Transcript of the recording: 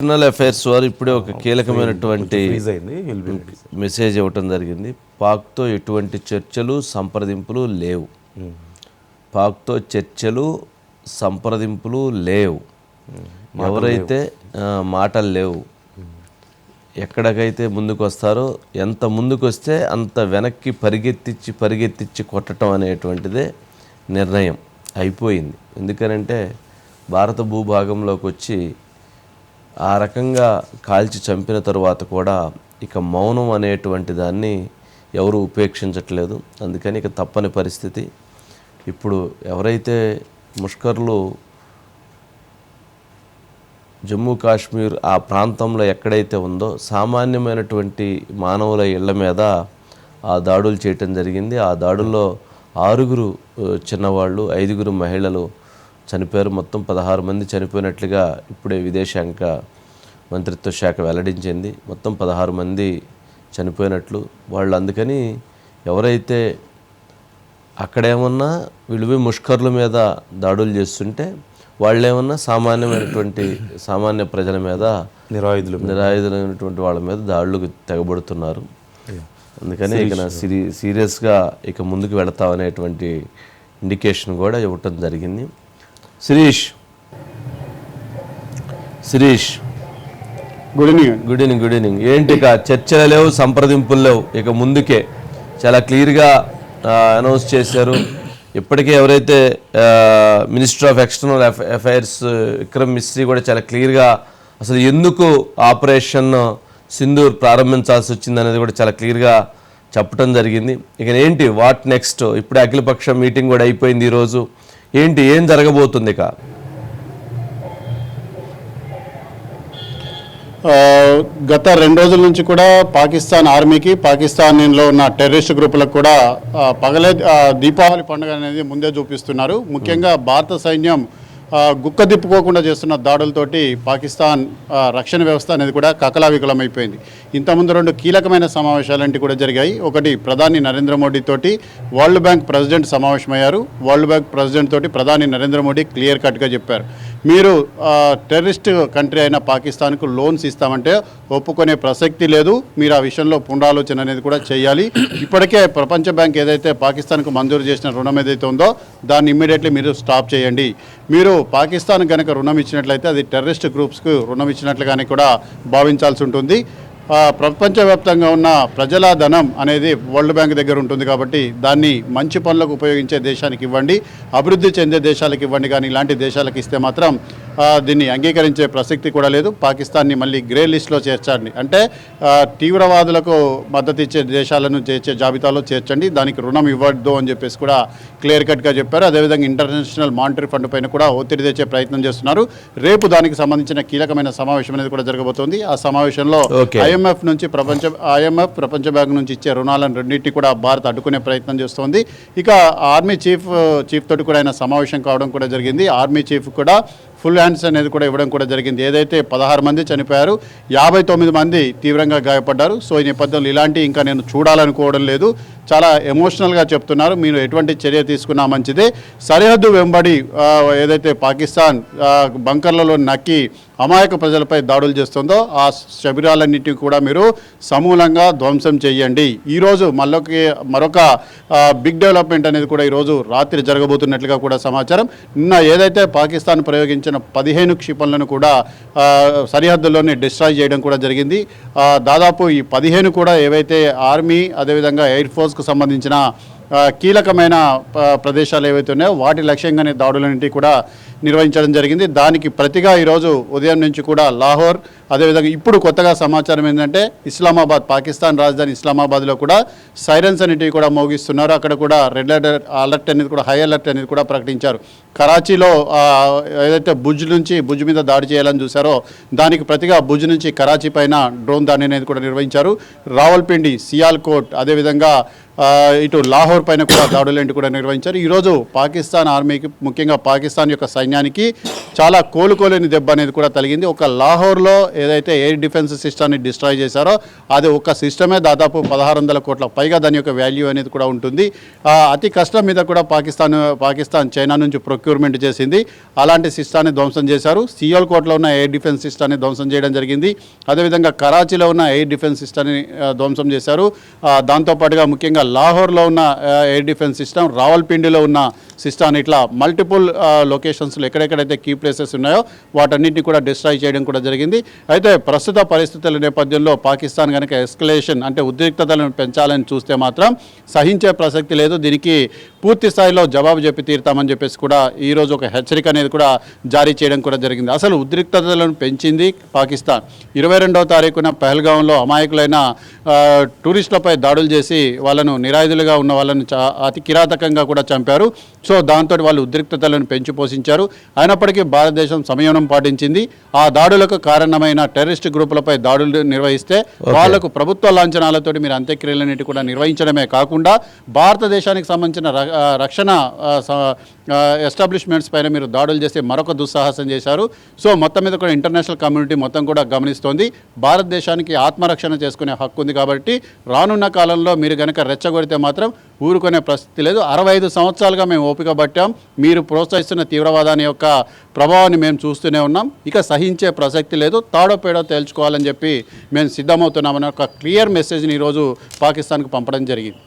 Internal affairs వారు ఇప్పుడే ఒక కీలకమైనటువంటి మెసేజ్ ఇవ్వటం జరిగింది. పాక్తో ఎటువంటి చర్చలు సంప్రదింపులు లేవు. పాక్తో చర్చలు సంప్రదింపులు లేవు. ఎవరైతే ఆ, మాటలు లేవు ఎక్కడికైతే ముందుకు వస్తారో ఎంత ముందుకు వస్తే అంత వెనక్కి పరిగెత్తిచ్చి పరిగెత్తిచ్చి కొట్టడం అనేటువంటిదే నిర్ణయం. అయిపోయింది. ఎందుకనంటే భారత భూభాగంలోకి వచ్చి ఆ రకంగా కాల్చి చంపిన తరువాత కూడా ఇక మౌనం అనేటువంటి దాన్ని ఎవరు ఉపేక్షించట్లేదు. అందుకని ఇక తప్పని పరిస్థితి. ఇప్పుడు ఎవరైతే ముష్కర్లు జమ్మూ కాశ్మీర్ ఆ ప్రాంతంలో ఎక్కడైతే ఉందో సామాన్యమైనటువంటి మానవుల ఇళ్ళ మీద ఆ దాడులు చేయటం జరిగింది. ఆ దాడుల్లో ఆరుగురు చిన్నవాళ్ళు ఐదుగురు మహిళలు చనిపోయారు. మొత్తం పదహారు మంది చనిపోయినట్లుగా ఇప్పుడే విదేశాంగ మంత్రిత్వ శాఖ వెల్లడించింది. మొత్తం పదహారు మంది చనిపోయినట్లు వాళ్ళు అందుకని ఎవరైతే అక్కడేమన్నా విలువ ముష్కర్ల మీద దాడులు చేస్తుంటే వాళ్ళేమన్నా సామాన్యమైనటువంటి సామాన్య ప్రజల మీద నిరాయుధులు నిరాయుధులైనటువంటి వాళ్ళ మీద దాడులకు తెగబడుతున్నారు. అందుకని ఇక సిరీ సీరియస్గా ఇక ముందుకు వెళతామనేటువంటి ఇండికేషన్ కూడా ఇవ్వటం జరిగింది. Shirish. Shirish. Good evening good evening good evening ఏంటి ఇక? చర్చలు లేవు సంప్రదింపులు లేవు. ఇక ముందుకే చాలా క్లియర్గా అనౌన్స్ చేశారు. ఇప్పటికే ఎవరైతే minister of external affairs Vikram Misri కూడా చాలా క్లియర్గా అసలు ఎందుకు ఆపరేషన్ సింధూర్ ప్రారంభించాల్సి వచ్చింది అనేది కూడా చాలా క్లియర్గా చెప్పడం జరిగింది. ఇక ఏంటి వాట్ నెక్స్ట్? ఇప్పుడు అఖిలపక్ష మీటింగ్ కూడా అయిపోయింది ఈరోజు. ఏంటి ఏం జరగబోతుంది ఇక? గత రెండు రోజుల నుంచి కూడా పాకిస్తాన్ ఆర్మీకి పాకిస్తాన్లో ఉన్న టెర్రరిస్ట్ గ్రూపులకు కూడా పగలే దీపావళి పండుగ అనేది ముందే చూపిస్తున్నారు. ముఖ్యంగా భారత సైన్యం గుక్క దిప్పుకోకుండా చేస్తున్న దాడులతోటి పాకిస్తాన్ రక్షణ వ్యవస్థ అనేది కూడా కకలావికలమైపోయింది. ఇంతకుముందు రెండు కీలకమైన సమావేశాలంటే కూడా జరిగాయి. ఒకటి ప్రధాని నరేంద్ర మోడీ తోటి వరల్డ్ బ్యాంక్ ప్రెసిడెంట్ సమావేశమయ్యారు. వరల్డ్ బ్యాంక్ ప్రెసిడెంట్ తోటి ప్రధాని నరేంద్ర మోడీ క్లియర్ కట్గా చెప్పారు. మీరు టెర్రరిస్ట్ కంట్రీ అయిన పాకిస్తాన్కు లోన్స్ ఇస్తామంటే ఒప్పుకునే ప్రసక్తి లేదు. మీరు ఆ విషయంలో పునరాలోచన అనేది కూడా చేయాలి. ఇప్పటికే ప్రపంచ బ్యాంక్ ఏదైతే పాకిస్తాన్కు మంజూరు చేసిన రుణం ఏదైతే ఉందో దాన్ని ఇమ్మీడియట్లీ మీరు స్టాప్ చేయండి. మీరు పాకిస్తాన్ కనుక రుణం ఇచ్చినట్లయితే అది టెర్రరిస్ట్ గ్రూప్స్కు రుణం ఇచ్చినట్లుగానే కూడా భావించాల్సి ఉంటుంది. ప్రపంచవ్యాప్తంగా ఉన్న ప్రజల ధనం అనేది వరల్డ్ బ్యాంక్ దగ్గర ఉంటుంది కాబట్టి దాన్ని మంచి పనులకు ఉపయోగించే దేశానికి ఇవ్వండి అభివృద్ధి చెందే దేశాలకు ఇవ్వండి కానీ ఇలాంటి దేశాలకు ఇస్తే మాత్రం దీన్ని అంగీకరించే ప్రసక్తి కూడా లేదు. పాకిస్తాన్ని మళ్ళీ గ్రే లిస్ట్లో చేర్చండి. అంటే తీవ్రవాదులకు మద్దతు ఇచ్చే దేశాలను చేర్చే జాబితాలో చేర్చండి. దానికి రుణం ఇవ్వద్దు అని చెప్పేసి కూడా క్లియర్ కట్గా చెప్పారు. అదేవిధంగా ఇంటర్నేషనల్ మానిటరీ ఫండ్ పైన కూడా ఒత్తిడి తెచ్చే ప్రయత్నం చేస్తున్నారు. రేపు దానికి సంబంధించిన కీలకమైన సమావేశం అనేది కూడా జరగబోతోంది. ఆ సమావేశంలో. ఐఎంఎఫ్ నుంచి ప్రపంచ ఐఎంఎఫ్ ప్రపంచ బ్యాంక్ నుంచి ఇచ్చే రుణాలను రెండింటినీ కూడా భారత్ అడ్డుకునే ప్రయత్నం చేస్తోంది. ఇక ఆర్మీ చీఫ్ చీఫ్ తోటి కూడా ఆయన సమావేశం కావడం కూడా జరిగింది. ఆర్మీ చీఫ్ కూడా ఫుల్ హ్యాండ్స్ అనేది కూడా ఇవ్వడం కూడా జరిగింది. ఏదైతే పదహారు మంది చనిపోయారు యాభై తొమ్మిది మంది తీవ్రంగా గాయపడ్డారు. సో ఈ నేపథ్యంలో ఇలాంటి ఇంకా నేను చూడాలనుకోవడం లేదు. చాలా ఎమోషనల్గా చెప్తున్నారు. మీరు ఎటువంటి చర్య తీసుకున్నా మంచిదే. సరిహద్దు వెంబడి ఏదైతే పాకిస్తాన్ బంకర్లలో నక్కి అమాయక ప్రజలపై దాడులు చేస్తుందో ఆ శబిరాలన్నింటినీ కూడా మీరు సమూలంగా ధ్వంసం చేయండి. ఈరోజు మళ్ళొక మరొక బిగ్ డెవలప్మెంట్ అనేది కూడా ఈరోజు రాత్రి జరగబోతున్నట్లుగా కూడా సమాచారం. నిన్న ఏదైతే పాకిస్తాన్ ప్రయోగించిన పదిహేను క్షిపణులను కూడా సరిహద్దులోనే సరిహద్దుల్లోనే డిస్ట్రాయ్ చేయడం కూడా జరిగింది. దాదాపు ఈ పదిహేను కూడా ఏవైతే ఆర్మీ అదేవిధంగా ఎయిర్ ఫోర్స్ కు సంబంధించిన కీలకమైన ప్రదేశాలు ఏవైతే ఉన్నాయో వాటి లక్ష్యంగానే దాడులన్నింటినీ కూడా నిర్వహించడం జరిగింది. దానికి ప్రతిగా ఈరోజు ఉదయం నుంచి కూడా లాహోర్ అదేవిధంగా ఇప్పుడు కొత్తగా సమాచారం ఏంటంటే ఇస్లామాబాద్ పాకిస్తాన్ రాజధాని ఇస్లామాబాద్లో కూడా సైరన్స్ అనేటివి కూడా మోగిస్తున్నారు. అక్కడ కూడా రెడ్ అలర్ట్ అలర్ట్ అనేది కూడా హై అలర్ట్ అనేది కూడా ప్రకటించారు. కరాచీలో ఏదైతే భుజ్ నుంచి భుజ్ మీద దాడి చేయాలని చూసారో దానికి ప్రతిగా భుజ్ నుంచి కరాచీ పైన డ్రోన్ దాడి అనేది కూడా నిర్వహించారు. రావల్పిండి సియాల్కోట్ అదేవిధంగా ఇటు లాహోర్ పైన కూడా దాడులేంటి కూడా నిర్వహించారు. ఈరోజు పాకిస్తాన్ ఆర్మీకి ముఖ్యంగా పాకిస్తాన్ యొక్క సైన్యానికి చాలా కోలుకోలేని దెబ్బ అనేది కూడా తగిలింది. ఒక లాహోర్లో ఏదైతే ఎయిర్ డిఫెన్స్ సిస్టమ్ని డిస్ట్రాయ్ చేశారో అది ఒక సిస్టమే దాదాపు పదహారు వందల కోట్ల పైగా దాని యొక్క వాల్యూ అనేది కూడా ఉంటుంది. అతి కష్టం మీద కూడా పాకిస్తాన్ పాకిస్తాన్ చైనా నుంచి ప్రొక్యూర్మెంట్ చేసింది. అలాంటి సిస్టాన్ని ధ్వంసం చేశారు. సియోల్ కోట్లో ఉన్న ఎయిర్ డిఫెన్స్ సిస్టాన్ని ధ్వంసం చేయడం జరిగింది. అదేవిధంగా కరాచీలో ఉన్న ఎయిర్ డిఫెన్స్ సిస్టాన్ని ధ్వంసం చేశారు. దాంతోపాటుగా ముఖ్యంగా లాహోర్లో ఉన్న ఎయిర్ డిఫెన్స్ సిస్టమ్ రావల్పిండిలో ఉన్న సిస్టమ్ ఇట్లా మల్టిపుల్ లొకేషన్స్లో ఎక్కడెక్కడైతే కీ ప్లేసెస్ ఉన్నాయో వాటన్నిటిని కూడా డిస్ట్రాయ్ చేయడం కూడా జరిగింది. అయితే ప్రస్తుత పరిస్థితుల నేపథ్యంలో పాకిస్తాన్ కనుక ఎస్కలేషన్ అంటే ఉద్రిక్తతలను పెంచాలని చూస్తే మాత్రం సహించే ప్రసక్తి లేదు. దీనికి పూర్తి స్థాయిలో జవాబు చెప్పి తీరుతామని చెప్పేసి కూడా ఈరోజు ఒక హెచ్చరిక అనేది కూడా జారీ చేయడం కూడా జరిగింది. అసలు ఉద్రిక్తతలను పెంచింది పాకిస్తాన్. ఇరవై రెండవ తారీఖున పహల్గాంలో అమాయకులైన టూరిస్టులపై దాడులు చేసి వాళ్ళను నిరాయుధులుగా ఉన్న వాళ్ళను చా- అతి కిరాతకంగా కూడా చంపారు. సో దాంతో వాళ్ళు ఉద్రిక్తతలను పెంచి పోషించారు. అయినప్పటికీ భారతదేశం సంయమనం పాటించింది. ఆ దాడులకు కారణమైన టెర్రరిస్ట్ గ్రూపులపై దాడులు నిర్వహిస్తే వాళ్ళకు ప్రభుత్వ లాంఛనాలతోటి మీరు అంత్యక్రియలన్నిటి కూడా నిర్వహించడమే కాకుండా భారతదేశానికి సంబంధించిన రక్షణ ఎస్టాబ్లిష్మెంట్స్ పైన మీరు దాడులు చేసి మరొక దుస్సాహసం చేశారు. సో మొత్తం మీద కూడా ఇంటర్నేషనల్ కమ్యూనిటీ మొత్తం కూడా గమనిస్తోంది. భారతదేశానికి ఆత్మరక్షణ చేసుకునే హక్కు ఉంది కాబట్టి రానున్న కాలంలో మీరు కనుక రెచ్చగొడితే మాత్రం ఊరుకునే పరిస్థితి లేదు. అరవై ఐదు సంవత్సరాలుగా మేము ఓపిక పట్టాం. మీరు ప్రోత్సహిస్తున్న తీవ్రవాదాన్ని యొక్క ప్రభావాన్ని మేము చూస్తూనే ఉన్నాం. ఇక సహించే ప్రసక్తి లేదు. తాడో పేడో తేల్చుకోవాలని చెప్పి మేము సిద్ధమవుతున్నామని ఒక క్లియర్ మెసేజ్ని ఈరోజు పాకిస్తాన్కు పంపడం జరిగింది.